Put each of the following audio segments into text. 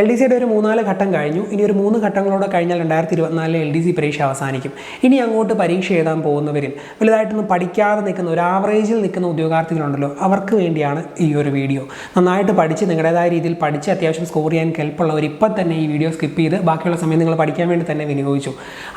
L D സിയുടെ ഒരു മൂന്നാൽ ഘട്ടം കഴിഞ്ഞു. ഇനി ഒരു മൂന്ന് ഘട്ടങ്ങളോടെ കഴിഞ്ഞാൽ രണ്ടായിരത്തി ഇരുപത്തിനാലിലെ എൽ ഡി സി പരീക്ഷ അവസാനിക്കും. ഇനി അങ്ങോട്ട് പരീക്ഷ എഴുതാൻ പോകുന്നവരിൽ വലുതായിട്ടൊന്നും പഠിക്കാതെ നിൽക്കുന്ന ഒരു ആവറേജിൽ നിൽക്കുന്ന ഉദ്യോഗാർത്ഥികളുണ്ടല്ലോ അവർക്ക് വേണ്ടിയാണ് ഈ ഒരു വീഡിയോ നന്നായിട്ട് പഠിച്ച് നിങ്ങളുടേതായ രീതിയിൽ പഠിച്ച് അത്യാവശ്യം സ്കോർ ചെയ്യാൻ കെൽപ്പുള്ളവർ ഇപ്പം തന്നെ ഈ വീഡിയോ സ്കിപ്പ് ചെയ്ത് ബാക്കിയുള്ള സമയം നിങ്ങൾ പഠിക്കാൻ വേണ്ടി തന്നെ വിനിയോഗിച്ചു.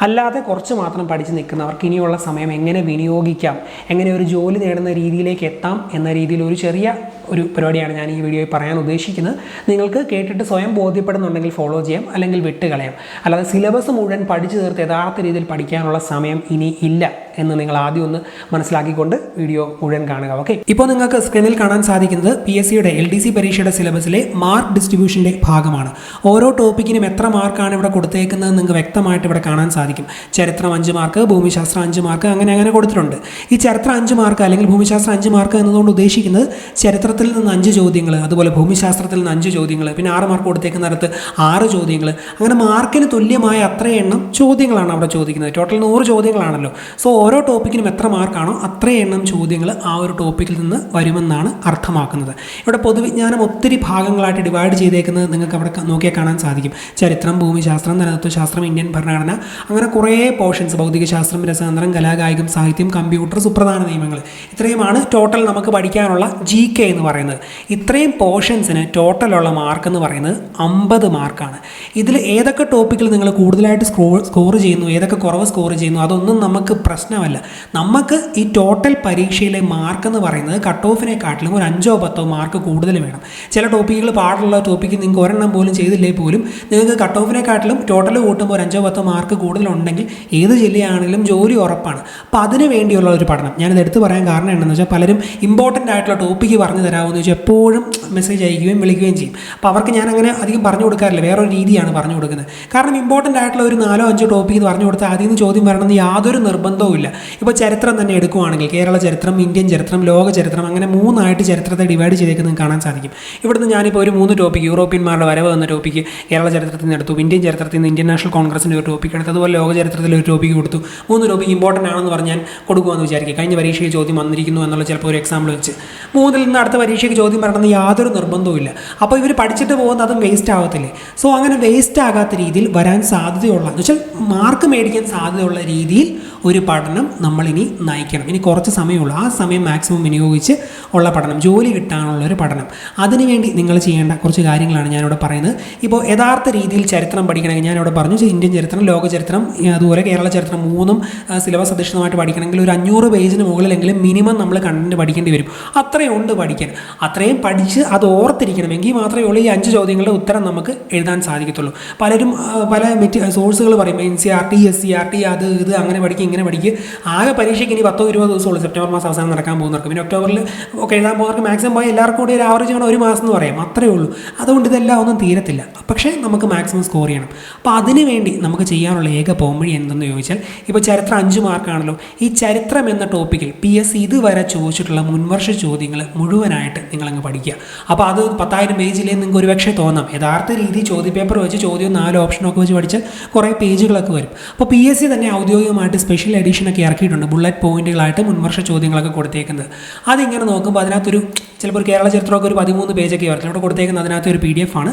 അല്ലാതെ കുറച്ച് മാത്രം പഠിച്ച് നിൽക്കുന്നവർക്ക് ഇനിയുള്ള സമയം എങ്ങനെ വിനിയോഗിക്കാം എങ്ങനെ ഒരു ജോലി നേടുന്ന രീതിയിലേക്ക് എത്താം എന്ന രീതിയിൽ ഒരു ചെറിയ ഒരു പരിപാടിയാണ് ഞാൻ ഈ വീഡിയോയിൽ പറയാൻ ഉദ്ദേശിക്കുന്നത്. നിങ്ങൾക്ക് കേട്ടിട്ട് സ്വയം ബോധ്യപ്പെടുന്നുണ്ടെങ്കിൽ ഫോളോ ചെയ്യാം അല്ലെങ്കിൽ വിട്ടുകളയാം. അല്ലാതെ സിലബസ് മുഴുവൻ പഠിച്ചു തീർത്ത് യഥാർത്ഥ രീതിയിൽ പഠിക്കാനുള്ള സമയം ഇനി ഇല്ല. എന്ന് നിങ്ങൾ ആദ്യം ഒന്ന് മനസ്സിലാക്കിക്കൊണ്ട് വീഡിയോ മുഴുവൻ കാണുക ഓക്കെ ഇപ്പോൾ നിങ്ങൾക്ക് സ്ക്രീനിൽ കാണാൻ സാധിക്കുന്നത് പി എസ് സിയുടെ എൽ ഡി സി പരീക്ഷയുടെ സിലബസിലെ മാർക്ക് ഡിസ്ട്രിബ്യൂഷന്റെ ഭാഗമാണ്. ഓരോ ടോപ്പിക്കിനും എത്ര മാർക്കാണ് ഇവിടെ കൊടുത്തേക്കുന്നത് നിങ്ങൾക്ക് വ്യക്തമായിട്ട് ഇവിടെ കാണാൻ സാധിക്കും. ചരിത്രം അഞ്ച് മാർക്ക് ഭൂമിശാസ്ത്രം അഞ്ച് മാർക്ക് അങ്ങനെ അങ്ങനെ കൊടുത്തിട്ടുണ്ട്. ഈ ചരിത്രം അഞ്ച് മാർക്ക് അല്ലെങ്കിൽ ഭൂമിശാസ്ത്രം അഞ്ച് മാർക്ക് എന്നതുകൊണ്ട് ഉദ്ദേശിക്കുന്നത് ചരിത്രത്തിൽ നിന്ന് അഞ്ച് ചോദ്യങ്ങൾ അതുപോലെ ഭൂമിശാസ്ത്രത്തിൽ നിന്ന് അഞ്ച് ചോദ്യങ്ങൾ പിന്നെ ആറ് മാർക്ക് കൊടുത്തേക്കുന്നിടത്ത് ആറ് ചോദ്യങ്ങൾ അങ്ങനെ മാർക്കിന് തുല്യമായ അത്ര എണ്ണം ചോദ്യങ്ങളാണ് അവിടെ ചോദിക്കുന്നത്. ടോട്ടൽ നൂറ് ചോദ്യങ്ങളാണല്ലോ. സോ ഓരോ ടോപ്പിക്കിനും എത്ര മാർക്കാണോ അത്ര എണ്ണം ചോദ്യങ്ങൾ ആ ഒരു ടോപ്പിക്കിൽ നിന്ന് വരുമെന്നാണ് അർത്ഥമാക്കുന്നത്. ഇവിടെ പൊതുവിജ്ഞാനം ഒത്തിരി ഭാഗങ്ങളായിട്ട് ഡിവൈഡ് ചെയ്തേക്കുന്നത് നിങ്ങൾക്ക് അവിടെ നോക്കിയാൽ കാണാൻ സാധിക്കും. ചരിത്രം ഭൂമിശാസ്ത്രം നരതത്വശാസ്ത്രം ഇന്ത്യൻ ഭരണഘടന അങ്ങനെ കുറേ പോർഷൻസ് ഭൗതികശാസ്ത്രം രസതന്ത്രം കലാകായികം സാഹിത്യം കമ്പ്യൂട്ടർ സുപ്രധാന നിയമങ്ങൾ. ഇത്രയുമാണ് ടോട്ടൽ നമുക്ക് പഠിക്കാനുള്ള ജി കെ എന്ന് പറയുന്നത്. ഇത്രയും പോർഷൻസിന് ടോട്ടലുള്ള മാർക്ക് എന്ന് പറയുന്നത് അമ്പത് മാർക്കാണ്. ഇതിൽ ഏതൊക്കെ ടോപ്പിക്കിൽ നിങ്ങൾ കൂടുതലായിട്ട് സ്കോർ സ്കോർ ചെയ്യുന്നു ഏതൊക്കെ കുറവ് സ്കോർ ചെയ്യുന്നു അതൊന്നും നമുക്ക് പ്രശ്നമല്ല. നമുക്ക് ഈ ടോട്ടൽ പരീക്ഷയിലെ മാർക്ക് എന്ന് പറയുന്നത് കട്ട് ഓഫിനെക്കാട്ടിലും ഒരു അഞ്ചോ പത്തോ മാർക്ക് കൂടുതൽ വേണം. ചില ടോപ്പിക്കുകൾ പാടുള്ള ടോപ്പിക്ക് നിങ്ങൾക്ക് ഒരെണ്ണം പോലും ചെയ്തില്ലേ പോലും നിങ്ങൾക്ക് കട്ട് ഓഫിനെക്കാട്ടിലും ടോട്ടൽ കൂട്ടുമ്പോൾ ഒരു അഞ്ചോ പത്തോ മാർക്ക് കൂടുതലുണ്ടെങ്കിൽ ഏത് ജില്ലയാണെങ്കിലും ജോലി ഉറപ്പാണ്. അപ്പോൾ അതിന് വേണ്ടിയുള്ള ഒരു പഠനം. ഞാനിത് എടുത്ത് പറയാൻ കാരണം എന്താണെന്ന് വെച്ചാൽ പലരും ഇമ്പോർട്ടന്റ് ആയിട്ടുള്ള ടോപ്പിക്ക് പറഞ്ഞു തരാമെന്ന് വെച്ചാൽ എപ്പോഴും മെസ്സേജ് അയക്കുകയും വിളിക്കുകയും ചെയ്യും. അപ്പോൾ അവർക്ക് ഞാൻ അങ്ങനെ അധികം പറഞ്ഞു കൊടുക്കാറില്ല. വേറൊരു രീതിയാണ് പറഞ്ഞു കൊടുക്കുന്നത്. കാരണം ഇമ്പോർട്ടന്റ് ആയിട്ടുള്ള ഒരു നാലോ അഞ്ചോ ടോപ്പിക്ക് പറഞ്ഞു കൊടുത്താൽ അതിൽ നിന്ന് ചോദ്യം വരണമെന്ന് യാതൊരു നിർബന്ധവും ഇപ്പോൾ ചരിത്രം തന്നെ എടുക്കുവാണെങ്കിൽ കേരള ചരിത്രം ഇന്ത്യൻ ചരിത്രം ലോക ചരിത്രം അങ്ങനെ മൂന്നായിട്ട് ചരിത്രത്തെ ഡിവൈഡ് ചെയ്തേക്കുന്നത് കാണാൻ സാധിക്കും. ഇവിടുന്ന് ഞാനിപ്പോൾ ഒരു മൂന്ന് ടോപ്പിക്ക് യൂറോപ്യന്മാരുടെ വരവ് എന്ന ടോപ്പിക്ക് കേരള ചരിത്രത്തിൽ നിന്ന് എടുത്തു ഇന്ത്യൻ ചരിത്രത്തിൽ നിന്ന് ഇന്ത്യൻ നാഷണൽ കോൺഗ്രസിന്റെ ഒരു ടോപ്പിക്ക് എടുത്തു അതുപോലെ ലോക ചരിത്രത്തിൽ ഒരു ടോപ്പിക്ക് കൊടുത്തു. മൂന്ന് ടോപ്പിക്ക് ഇമ്പോർട്ടന്റ് ആണെന്ന് പറഞ്ഞാൽ കൊടുക്കുമെന്ന് വിചാരിക്കുക. കഴിഞ്ഞ പരീക്ഷയ്ക്ക് ചോദ്യം വന്നിരിക്കുന്നു എന്നുള്ള ചിലപ്പോൾ ഒരു എക്സാമ്പിൾ വെച്ച്. മൂന്നിൽ നിന്ന് അടുത്ത പരീക്ഷയ്ക്ക് ചോദ്യം വരണമെന്ന് യാതൊരു നിർബന്ധവും ഇല്ല അപ്പോൾ ഇവർ പഠിച്ചിട്ട് പോകുന്നത് അതും വേസ്റ്റ് ആവത്തില്ലേ? സോ അങ്ങനെ വേസ്റ്റ് ആകാത്ത രീതിയിൽ വരാൻ സാധ്യതയുള്ള എന്ന് വെച്ചാൽ മാർക്ക് മേടിക്കാൻ സാധ്യതയുള്ള രീതിയിൽ ഒരു പഠനം നമ്മളിനി നയിക്കണം. ഇനി കുറച്ച് സമയമുള്ളൂ. ആ സമയം മാക്സിമം വിനിയോഗിച്ച് ഉള്ള പഠനം ജോലി കിട്ടാനുള്ള ഒരു പഠനം. അതിനുവേണ്ടി നിങ്ങൾ ചെയ്യേണ്ട കുറച്ച് കാര്യങ്ങളാണ് ഞാനിവിടെ പറയുന്നത്. ഇപ്പോൾ യഥാർത്ഥ രീതിയിൽ ചരിത്രം പഠിക്കണമെങ്കിൽ ഞാനിവിടെ പറഞ്ഞു ഇന്ത്യൻ ചരിത്രം ലോക ചരിത്രം അതുപോലെ കേരള ചരിത്രം മൂന്നും സിലബസ് അധിഷ്ഠിതമായിട്ട് പഠിക്കണമെങ്കിൽ ഒരു അഞ്ഞൂറ് പേജിന് മുകളിലെങ്കിലും മിനിമം നമ്മൾ കണ്ടന്റ് പഠിക്കേണ്ടി വരും. അത്രയും ഉണ്ട് പഠിക്കാൻ. അത്രയും പഠിച്ച് അത് ഓർത്തിരിക്കണമെങ്കിൽ മാത്രമേ ഉള്ളൂ ഈ അഞ്ച് ചോദ്യങ്ങളുടെ ഉത്തരം നമുക്ക് എഴുതാൻ സാധിക്കത്തുള്ളൂ. പലരും പല മെറ്റി സോഴ്സുകൾ പറയും N C R T S C R T അത് ഇത് അങ്ങനെ പഠിക്കുക ഇങ്ങനെ പഠിക്കുക ആകെ പരീക്ഷയ്ക്ക് ഇനി പത്തോ ഇരുപതോ ദിവസമുള്ളൂ. സെപ്റ്റംബർ മാസം അവസാനം നടക്കാൻ പോകുന്നവർക്ക്. പിന്നെ ഒക്ടോബറിൽ ഒക്കെ എഴുതാൻ പോകുന്നവർക്ക് മാക്സിമം പോയി എല്ലാവർക്കും കൂടി ഒരു ആവറേജ് ആണ് ഒരു മാസം എന്ന് പറയാം. അത്രേ ഉള്ളൂ. അതുകൊണ്ട് ഇതെല്ലാം ഒന്നും തീരത്തില്ല. പക്ഷേ നമുക്ക് മാക്സിമം സ്കോർ ചെയ്യണം. അപ്പോൾ അതിന് വേണ്ടി നമുക്ക് ചെയ്യാനുള്ള ഏക പോംവഴി എന്തെന്ന് ചോദിച്ചാൽ ഇപ്പോൾ ചരിത്രം അഞ്ച് മാർക്കാണല്ലോ ഈ ചരിത്രം എന്ന ടോപ്പിക്കിൽ പി എസ് ഇതുവരെ ചോദിച്ചിട്ടുള്ള മുൻവർഷ ചോദ്യങ്ങൾ മുഴുവനായിട്ട് നിങ്ങളങ്ങ് പഠിക്കുക. അപ്പോൾ അത് പത്തായിരം പേജിലേ നിങ്ങൾക്ക് ഒരുപക്ഷെ തോന്നാം. യഥാർത്ഥ രീതി ചോദ്യപേപ്പർ വെച്ച് ചോദ്യം നാല് ഓപ്ഷനൊക്കെ വെച്ച് പഠിച്ചാൽ കുറേ പേജുകളൊക്കെ വരും. അപ്പോൾ പി എസ് സി തന്നെ ഔദ്യോഗികമായിട്ട് സ്പെഷ്യൽ എഡിഷനൊക്കെ ഇറക്കിയിട്ടുണ്ട്. ബുള്ളറ്റ് പോയിന്റുകളായിട്ട് മുൻവർഷ ചോദ്യങ്ങളൊക്കെ കൊടുത്തേക്കുന്നത്. അതിങ്ങനെ നോക്കുമ്പോൾ അതിനകത്തൊരു ചിലപ്പോൾ ഒരു കേരള ചരിത്രമൊക്കെ ഒരു പതിമൂന്ന് പേജൊക്കെ വരത്തില്ല? ഇവിടെ കൊടുത്തേക്കുന്നത് അതിനകത്ത് ഒരു പി ഡി എഫ് ആണ്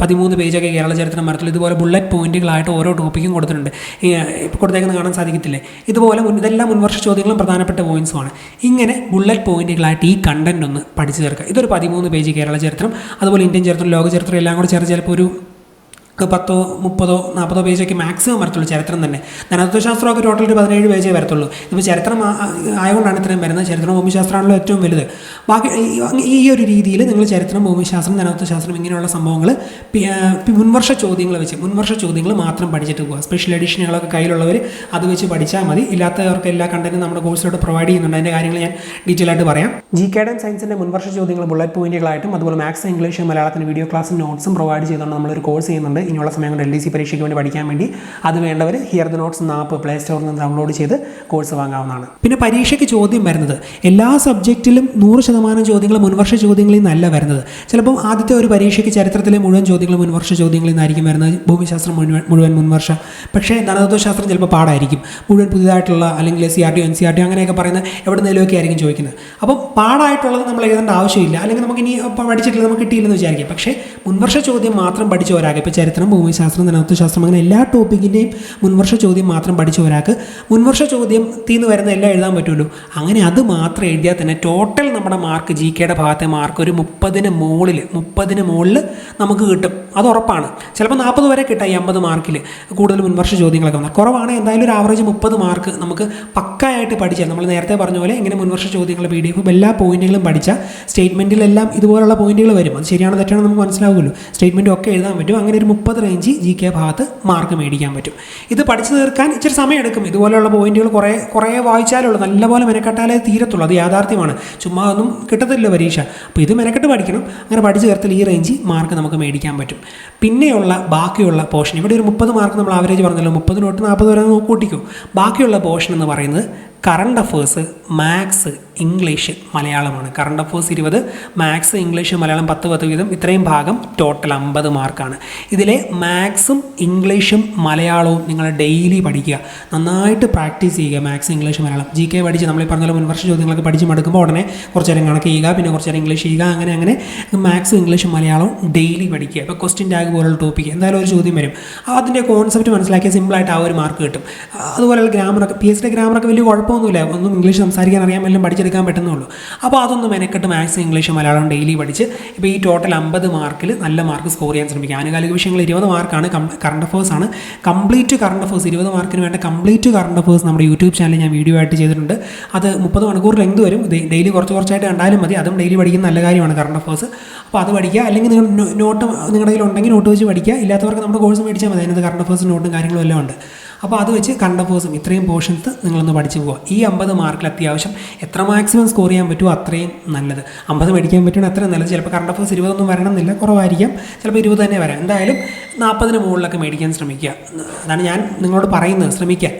പതിമൂന്ന് പേജൊക്കെ കേരള ചരിത്രം വരത്തില്ല? ഇതുപോലെ ബുള്ളറ്റ് പോയിന്റുകളായിട്ട് ഓരോ ടോപ്പിക്കും കൊടുത്തിട്ടുണ്ട്. ഇപ്പോൾ കൊടുത്തേക്കുന്നത് കാണാൻ സാധിക്കത്തില്ലേ? ഇതുപോലെ ഇതെല്ലാം മുൻവർഷ ചോദ്യങ്ങളും പ്രധാനപ്പെട്ട പോയിന്റ്സുമാണ് ഇങ്ങനെ ബുള്ളറ്റ് പോയിന്റുകളായിട്ട് ഈ കണ്ടന്റ് ഒന്ന് പഠിച്ചു ചേർക്കുക ഇതൊരു പതിമൂന്ന് പേജ് കേരള ചരിത്രം അതുപോലെ ഇന്ത്യൻ ചരിത്രം ലോക ചരിത്രം എല്ലാം കൂടെ ചേർത്ത് ചിലപ്പോൾ ഒരു പത്തോ മുപ്പതോ നാൽപ്പതോ പേജൊക്കെ മാക്സിമം വരത്തുള്ളൂ ചരിത്രം തന്നെ. ധനതത്വശാസ്ത്രമൊക്കെ ടോട്ടൽ ഒരു പതിനേഴ് പേജേ വരത്തുള്ളൂ. ഇപ്പോൾ ചരിത്രം ആയതുകൊണ്ടാണ് ഇത്രയും വരുന്നത്. ചരിത്രം ഭൂമിശാസ്ത്രമാണല്ലോ ഏറ്റവും വലുത്. ബാക്കി ഈ- ഒരു രീതിയിൽ നിങ്ങൾ ചരിത്രം ഭൂമിശാസ്ത്രം ധനതത്വശാസ്ത്രം ഇങ്ങനെയുള്ള സംഭവങ്ങൾ മുൻവർഷ ചോദ്യങ്ങൾ വെച്ച് മുൻവർഷ ചോദ്യങ്ങൾ മാത്രം പഠിച്ചിട്ട് പോകുക സ്പെഷ്യൽ എഡിഷനുകളൊക്കെ കയ്യിലുള്ളവർ അത് വെച്ച് പഠിച്ചാൽ മതി. ഇല്ലാത്തവർക്ക് എല്ലാ കണ്ടന്റും നമ്മുടെ കോഴ്സിലോട്ട് പ്രൊവൈഡ് ചെയ്യുന്നുണ്ട്. അതിന്റെ കാര്യങ്ങൾ ഞാൻ ഡീറ്റെയിൽ ആയിട്ട് പറയാം. ജി കേഡൻ സയൻസിന്റെ മുൻവർഷ ചോദ്യങ്ങൾ ബുള്ളറ്റ് പോയിന്റുകളായിട്ടും അതുപോലെ മാത്സ് ഇംഗ്ലീഷ് മലയാളത്തിന്റെ വീഡിയോ ക്ലാസ്സും നോട്ട്സും പ്രൊവൈഡ് ചെയ്തുകൊണ്ട് നമ്മളൊരു കോഴ്സ് ചെയ്യുന്നുണ്ട്. ഇനിയുള്ള സമയം കൊണ്ട് എൽ ഡി സി പരീക്ഷയ്ക്ക് വേണ്ടി പഠിക്കാൻ വേണ്ടി അത് വേണ്ടവർ ഹിയർ ദ നോട്ട്സ് എന്ന ആപ്പ് പ്ലേ സ്റ്റോറിൽ നിന്ന് ഡൗൺലോഡ് ചെയ്ത് കോഴ്സ് വാങ്ങാവുന്നതാണ്. പിന്നെ പരീക്ഷയ്ക്ക് ചോദ്യം വരുന്നത്. എല്ലാ സബ്ജക്റ്റിലും നൂറ് ശതമാനം ചോദ്യങ്ങൾ മുൻവർഷ ചോദ്യങ്ങളിൽ നിന്നല്ല വരുന്നത്. ചിലപ്പോൾ ആദ്യത്തെ ഒരു പരീക്ഷയ്ക്ക് ചരിത്രത്തിലെ മുഴുവൻ ചോദ്യങ്ങൾ മുൻവർഷ ചോദ്യങ്ങളിൽ നിന്നായിരിക്കും വരുന്നത്. ഭൂമിശാസ്ത്രം മുഴുവൻ മുഴുവൻ മുൻവർഷ. പക്ഷേ ധനതത്വശാസ്ത്രം ചിലപ്പോൾ പാടായിരിക്കും. മുഴുവൻ പുതിയതായിട്ടുള്ള അല്ലെങ്കിൽ C R T N C R T അങ്ങനെയൊക്കെ പറയുന്ന എവിടെ നിന്നെങ്കിലുമൊക്കെ ആയിരിക്കും ചോദിക്കുന്നത്. അപ്പം പാടായിട്ടുള്ളത് നമ്മൾ എഴുതേണ്ട ആവശ്യമില്ല. അല്ലെങ്കിൽ നമുക്ക് ഇനി പഠിച്ചിട്ടില്ല നമുക്ക് കിട്ടിയില്ലെന്ന് വിചാരിക്കാം. പക്ഷേ മുൻവർഷ ചോദ്യം മാത്രം പഠിച്ച ഒരാൾക്ക് ഇപ്പോൾ ചരിത്രം ഭൂമിശാസ്ത്രം ധനതത്വശാസ്ത്രം അങ്ങനെ എല്ലാ ടോപ്പിക്കിന്റെയും മുൻവർഷ ചോദ്യം മാത്രം പഠിച്ച ഒരാൾക്ക് മുൻവർഷ ചോദ്യം തീന്ന് വരുന്ന എല്ലാം എഴുതാൻ പറ്റുമല്ലോ. അങ്ങനെ അത് മാത്രം എഴുതിയാൽ തന്നെ ടോട്ടൽ നമ്മുടെ മാർക്ക് ജി കെയുടെ ഭാഗത്തെ മാർക്ക് ഒരു മുപ്പതിന് മുകളിൽ മുപ്പതിന് മുകളിൽ നമുക്ക് കിട്ടും. അത് ഉറപ്പാണ് ചിലപ്പോൾ നാൽപ്പത് വരെ കിട്ടാം ഈ അമ്പത് മാർക്കിൽ കൂടുതൽ മുൻവർഷ ചോദ്യങ്ങളൊക്കെ വന്നാൽ. കുറവാണ്. എന്തായാലും ഒരു ആവറേജ് മുപ്പത് മാർക്ക് നമുക്ക് പക്കായിട്ട് പഠിച്ചാൽ നമ്മൾ നേരത്തെ പറഞ്ഞ പോലെ ഇങ്ങനെ മുൻവർഷ ചോദ്യങ്ങൾ പി ഡി എഫും എല്ലാ പോയിന്റുകളും പഠിച്ചാൽ സ്റ്റേറ്റ്മെന്റിലെല്ലാം ഇതുപോലുള്ള പോയിന്റുകൾ വരും. അത് ശരിയാണോ തെറ്റാണോ നമുക്ക് മനസ്സിലാവുമല്ലോ. സ്റ്റേറ്റ്മെന്റും ഒക്കെ എഴുതാൻ പറ്റും. അങ്ങനെ ഒരു മുപ്പത് റേഞ്ച് ജി കെ ഭാഗത്ത് മാർക്ക് മേടിക്കാൻ പറ്റും. ഇത് പഠിച്ചു തീർക്കാൻ ഇച്ചിരി സമയം എടുക്കും. ഇതുപോലെയുള്ള പോയിന്റുകൾ കുറേ കുറേ വായിച്ചാലുള്ളൂ നല്ലപോലെ മെനക്കെട്ടാലേ തീരത്തുള്ളൂ. അത് യാഥാർത്ഥ്യമാണ്. ചുമ്മാ ഒന്നും കിട്ടത്തില്ല പരീക്ഷ. അപ്പോൾ ഇത് മെനക്കെട്ട് പഠിക്കണം. അങ്ങനെ പഠിച്ചു ചേർത്താൽ ഈ റേഞ്ച് മാർക്ക് നമുക്ക് മേടിക്കാൻ പറ്റും. പിന്നെയുള്ള ബാക്കിയുള്ള പോർഷൻ ഇവിടെ ഒരു മുപ്പത് മാർക്ക് നമ്മൾ ആവറേജ് പറഞ്ഞല്ലോ മുപ്പത് തൊട്ട് നാൽപ്പത് വരെ നോക്കൂട്ടിക്കും കൂട്ടിക്കോ. ബാക്കിയുള്ള പോർഷൻ എന്ന് പറയുന്നത് കറണ്ട് അഫേഴ്സ് മാത്സ് ഇംഗ്ലീഷ് മലയാളമാണ്. കറണ്ട് അഫേഴ്സ് ഇരുപത് മാത്സ് ഇംഗ്ലീഷ് മലയാളം പത്ത് പത്ത് വീതം. ഇത്രയും ഭാഗം ടോട്ടൽ അമ്പത് മാർക്കാണ് ഇതിലെ മാത്സും ഇംഗ്ലീഷും മലയാളവും നിങ്ങൾ ഡെയിലി പഠിക്കുക. നന്നായിട്ട് പ്രാക്ടീസ് ചെയ്യുക maths English Malayalam. G K പഠിച്ച് നമ്മൾ പറഞ്ഞാലും മുൻവർഷ ചോദ്യങ്ങളൊക്കെ പഠിച്ച് മടുക്കുമ്പോൾ ഉടനെ കുറച്ച് നേരം കണക്ക് ചെയ്യുക പിന്നെ കുറച്ച് നേരം ഇംഗ്ലീഷ് ചെയ്യുക അങ്ങനെ അങ്ങനെ മാത്സും ഇംഗ്ലീഷും മലയാളവും ഡെയിലി പഠിക്കുക. ഇപ്പോൾ ക്വസ്റ്റ്യൻ ടാഗ് പോലുള്ള ടോപ്പിക്ക് എന്തായാലും ഒരു ചോദ്യം വരും. അതിന്റെ കോൺസെപ്റ്റ് മനസ്സിലാക്കിയാൽ സിമ്പിളായിട്ട് ആ ഒരു മാർക്ക് കിട്ടും. അതുപോലെയുള്ള ഗ്രാമറൊക്കെ പി എസ് ഡി ഗ്രാമറൊക്കെ വലിയ കുഴപ്പമൊന്നുമില്ല. ഒന്നും ഇംഗ്ലീഷ് സംസാരിക്കാൻ അറിയാൻ വല്ലതും പഠിച്ചെടുക്കാൻ പറ്റുന്നുള്ളൂ. അപ്പോൾ അതൊന്നും മെനക്കെട്ട് മാത്സ് ഇംഗ്ലീഷ് മലയാളം ഡെയിലി പഠിച്ച് ഇപ്പോൾ ഈ ടോട്ടൽ അമ്പത് മാർക്കിൽ നല്ല മാർക്ക് സ്കോർ ചെയ്യാൻ ശ്രമിക്കുക. ആനുകാലിക വിഷയങ്ങൾ ഇരുപത് മാർക്കാണ് കറണ്ട് അഫേഴ്സ് ആണ്. കംപ്ലീറ്റ് കറണ്ട് അഫേഴ്സ് ഇരുപത് മാർക്കിന് വേണ്ട കംപ്ലീറ്റ് കറണ്ട് അഫേഴ്സ് നമ്മുടെ യൂട്യൂബ് ചാനലിൽ ഞാൻ വീഡിയോ ആയിട്ട് ചെയ്തിട്ടുണ്ട്. അത് മുപ്പത് മണിക്കൂർ ലെങ്ത് വരും. ഡെയിലി കുറച്ച് കുറച്ചായിട്ട് കണ്ടാലും മതി. അതും ഡെയിലി പഠിക്കുന്ന നല്ല കാര്യമാണ് കറണ്ട് അഫേഴ്സ് അപ്പോൾ അത് പഠിക്കുക. അല്ലെങ്കിൽ നിങ്ങൾ നോട്ട് നിങ്ങളുടെ കയ്യിൽ ഉണ്ടെങ്കിൽ നോട്ട് വെച്ച് പഠിക്കുക. ഇല്ലാത്തവർക്ക് നമ്മുടെ കോഴ്സ് മേടിച്ചാൽ മതി. അതിനകത്ത് കറണ്ട് അഫേഴ്സ് നോട്ടും കാര്യങ്ങളും എല്ലാം ഉണ്ട്. അപ്പോൾ അത് വെച്ച് കണ്ട പോസും ഇത്രയും പോർഷൻസ് നിങ്ങളൊന്ന് പഠിച്ചു പോവുക. ഈ അമ്പത് മാർക്കിൽ അത്യാവശ്യം എത്ര മാക്സിമം സ്കോർ ചെയ്യാൻ പറ്റുമോ അത്രയും നല്ലത്. അമ്പത് മേടിക്കാൻ പറ്റുമോ അത്രയും നല്ലത്. ചിലപ്പോൾ കറണ്ട് അഫേഴ്സ് ഇരുപതൊന്നും വരണമെന്നില്ല കുറവായിരിക്കാം. ചിലപ്പോൾ ഇരുപത് തന്നെ വരാം. എന്തായാലും നാൽപ്പതിന് മുകളിലൊക്കെ മേടിക്കാൻ ശ്രമിക്കുക. അതാണ് ഞാൻ നിങ്ങളോട് പറയുന്നത്. ശ്രമിക്കാൻ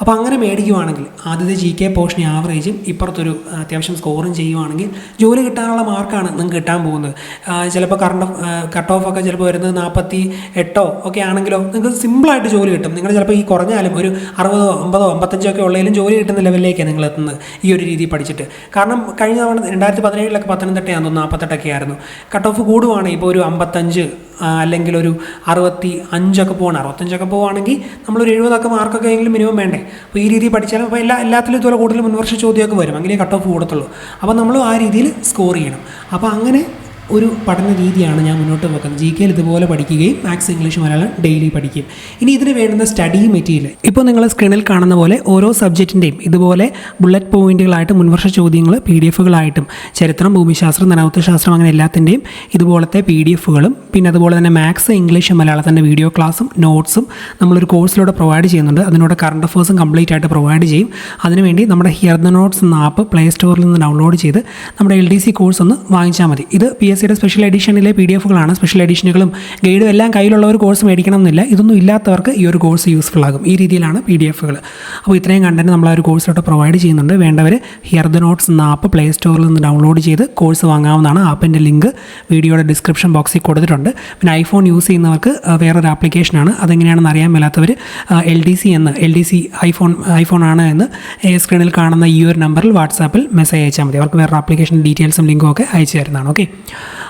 അപ്പോൾ അങ്ങനെ മേടിക്കുവാണെങ്കിൽ ആദ്യത്തെ ജി കെ പോർഷൻ ആവറേജും ഇപ്പുറത്തൊരു അത്യാവശ്യം സ്കോറും ചെയ്യുവാണെങ്കിൽ ജോലി കിട്ടാനുള്ള മാർക്കാണ് നിങ്ങൾക്ക് കിട്ടാൻ പോകുന്നത്. ചിലപ്പോൾ കറണ്ട് കട്ട് ഓഫ് ഒക്കെ ചിലപ്പോൾ വരുന്നത് നാൽപ്പത്തി എട്ടോ ഒക്കെ ആണെങ്കിലോ നിങ്ങൾക്ക് സിമ്പിളായിട്ട് ജോലി കിട്ടും. നിങ്ങൾ ചിലപ്പോൾ ഈ കുറഞ്ഞാലും ഒരു അറുപതോ അമ്പതോ അമ്പത്തഞ്ചോ ഒക്കെ ഉള്ളതിലും ജോലി കിട്ടുന്ന ലെവലിലേക്കാണ് നിങ്ങൾ എത്തുന്നത് ഈ ഒരു രീതി പഠിച്ചിട്ട്. കാരണം കഴിഞ്ഞ തവണ രണ്ടായിരത്തി പതിനേഴിലൊക്കെ പത്തനംതിട്ടയാണെന്ന് തോന്നുന്നു നാൽപ്പത്തെട്ടൊക്കെ ആയിരുന്നു. കട്ട് ഓഫ് കൂടുവാണ് ഇപ്പോൾ ഒരു അമ്പത്തഞ്ച് അല്ലെങ്കിൽ ഒരു അറുപത്തി അഞ്ചൊക്കെ പോകണം അറുപത്തഞ്ചൊക്കെ പോവുകയാണെങ്കിൽ നമ്മളൊരു എഴുപതൊക്കെ മാർക്കൊക്കെ എങ്കിലും മിനിമം വേണ്ടേ? അപ്പോൾ ഈ രീതിയിൽ പഠിച്ചാൽ അപ്പോൾ എല്ലാ എല്ലാത്തിലും ഇതുപോലെ കൂടുതൽ മുൻവർഷ ചോദ്യമൊക്കെ വരും. അങ്ങനെ കട്ട് ഓഫ് കൂടത്തുള്ളൂ. അപ്പോൾ നമ്മൾ ആ രീതിയിൽ സ്കോർ ചെയ്യണം. അപ്പോൾ അങ്ങനെ ഒരു പഠന രീതിയാണ് ഞാൻ മുന്നോട്ട് വെക്കുന്നത്. ജി കെയിൽ ഇതുപോലെ പഠിക്കുകയും മാത്സ് ഇംഗ്ലീഷ് മലയാളം ഡെയിലി പഠിക്കും ഇനി ഇതിന് വേണ്ടുന്ന സ്റ്റഡി മെറ്റീരിയൽ ഇപ്പോൾ നിങ്ങൾ സ്ക്രീനിൽ കാണുന്ന പോലെ ഓരോ സബ്ജക്റ്റിന്റെയും ഇതുപോലെ ബുള്ളറ്റ് പോയിന്റുകളായിട്ട് മുൻവർഷ ചോദ്യങ്ങൾ പി ഡി എഫുകളായിട്ടും ചരിത്രം ഭൂമിശാസ്ത്രം നനവത്വശാസ്ത്രം അങ്ങനെ എല്ലാത്തിന്റെയും ഇതുപോലത്തെ പി ഡി എഫുകളും പിന്നെ അതുപോലെ തന്നെ മാത്സ് ഇംഗ്ലീഷ് മലയാളത്തിന്റെ വീഡിയോ ക്ലാസ്സും നോട്ട്സും നമ്മളൊരു കോഴ്സിലൂടെ പ്രൊവൈഡ് ചെയ്യുന്നുണ്ട്. അതിനോട് കറണ്ട് അഫേഴ്സും കംപ്ലീറ്റ് ആയിട്ട് പ്രൊവൈഡ് ചെയ്യും. അതിനുവേണ്ടി നമ്മുടെ ഹിയർ ദ നോട്ട്സ് എന്ന ആപ്പ് പ്ലേ സ്റ്റോറിൽ നിന്ന് ഡൗൺലോഡ് ചെയ്ത് നമ്മുടെ എൽ ഡി സി കോഴ്സ് ഒന്ന് വാങ്ങിച്ചാൽ മതി. ഇത് പി എസ് സിയുടെ സ്പെഷ്യൽ എഡിഷനിലെ പി ഡി എഫുകളാണ് സ്പെഷ്യൽ എഡിഷനുകളും ഗൈഡും എല്ലാം കയ്യിലുള്ളവർ കോഴ്സ് മേടിക്കണം എന്നില്ല ഇതൊന്നും ഇല്ലാത്തവർക്ക് ഈ ഒരു കോഴ്സ് യൂസ്ഫുൾ ആകും. ഈ രീതിയിലാണ് പി ഡി എഫുകൾ അപ്പോൾ ഇത്രയും കണ്ടന്റ് നമ്മൾ ആ ഒരു കോഴ്സിലോട്ട് പ്രൊവൈഡ് ചെയ്യുന്നുണ്ട്. വേണ്ടവർ ഹിയർ ദ നോട്ട്സ് എന്ന ആപ്പ് പ്ലേ സ്റ്റോറിൽ നിന്ന് ഡൗൺലോഡ് ചെയ്ത് കോഴ്സ് വാങ്ങാവുന്നതാണ്. ആപ്പിന്റെ ലിങ്ക് വീഡിയോയുടെ ഡിസ്ക്രിപ്ഷൻ ബോക്സിൽ കൊടുത്തിട്ടുണ്ട്. പിന്നെ ഐഫോൺ യൂസ് ചെയ്യുന്നവർക്ക് വേറൊരു ആപ്ലിക്കേഷനാണ് അതെങ്ങനെയാണെന്ന് അറിയാൻ മേലാത്തവർ എൽ ഡി സി എന്ന് L D C iPhone iPhone ആണ് എന്ന് സ്ക്രീനിൽ കാണുന്ന ഈ ഒരു നമ്പറിൽ വാട്സാപ്പിൽ മെസ്സേജ് അയച്ചാൽ മതി. അവർക്ക് വേറൊരു ആപ്ലിക്കേഷൻ ഡീറ്റെയിൽസും ലിങ്കും ഒക്കെ അയച്ചു തരുന്നതാണ്. ഓക്കെ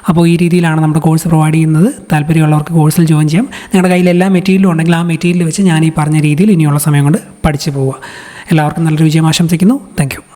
അപ്പോൾ ഈ രീതിയിലാണ് നമ്മുടെ കോഴ്സ് പ്രൊവൈഡ് ചെയ്യുന്നത്. താല്പര്യമുള്ളവർക്ക് കോഴ്സിൽ ജോയിൻ ചെയ്യാം. നിങ്ങളുടെ കയ്യിൽ എല്ലാ മെറ്റീരിയലും ഉണ്ടെങ്കിൽ ആ മെറ്റീരിയൽ വെച്ച് ഞാൻ ഈ പറഞ്ഞ രീതിയിൽ ഇനിയുള്ള സമയം കൊണ്ട് പഠിച്ചു പോവുക. എല്ലാവർക്കും നല്ലൊരു വിജയം ആശംസിക്കുന്നു. താങ്ക്